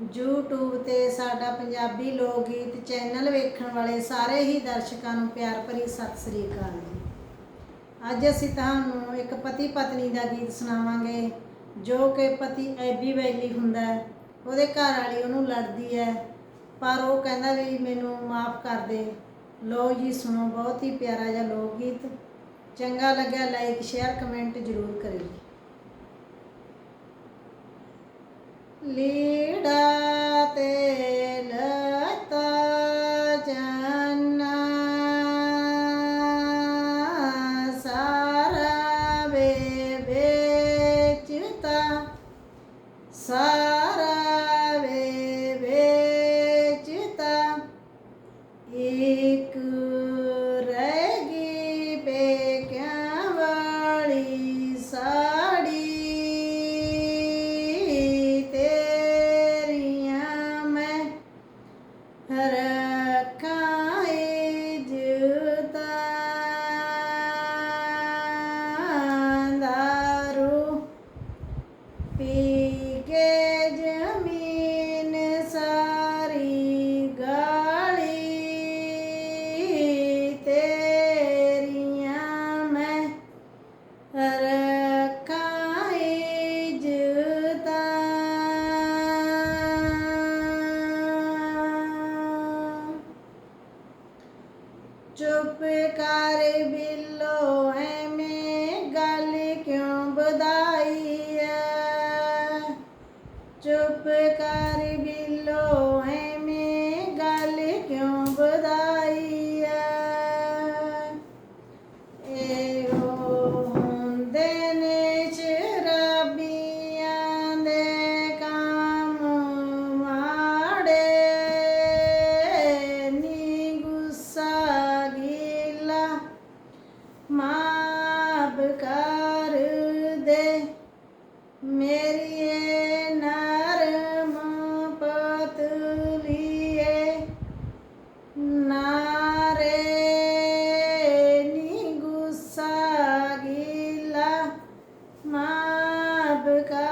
YouTube ਤੇ ਸਾਡਾ ਪੰਜਾਬੀ ਲੋਕ ਗੀਤ ਚੈਨਲ ਵੇਖਣ ਵਾਲੇ ਸਾਰੇ ਹੀ ਦਰਸ਼ਕਾਂ ਨੂੰ ਪਿਆਰ ਭਰੀ ਸਤਿ ਸ੍ਰੀ ਅਕਾਲ ਜੀ। ਅੱਜ ਅਸੀਂ ਤੁਹਾਨੂੰ ਇੱਕ ਪਤੀ ਪਤਨੀ ਦਾ ਗੀਤ ਸੁਣਾਵਾਂਗੇ, ਜੋ ਕਿ ਪਤੀ ਐਬੀ ਵੈਲੀ ਹੁੰਦਾ ਹੈ। ਉਹਦੇ ਘਰ ਵਾਲੀ ਉਹਨੂੰ ਲੜਦੀ ਹੈ, ਪਰ ਉਹ ਕਹਿੰਦਾ ਵੀ ਮੈਨੂੰ ਮਾਫ ਕਰ ਦੇ। ਲੋ ਜੀ, ਸੁਣੋ, ਬਹੁਤ ਹੀ ਪਿਆਰਾ ਜਿਹਾ ਲੋਕ ਗੀਤ ਚੰਗਾ ਲੱਗਿਆ ਲਾਈਕ ਸ਼ੇਅਰ ਕਮੈਂਟ ਜ਼ਰੂਰ ਕਰਿਓ। ലീഡാ da ما بكى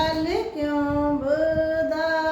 ਗੱਲ ਕਿਉਂ ਵਧਾਈ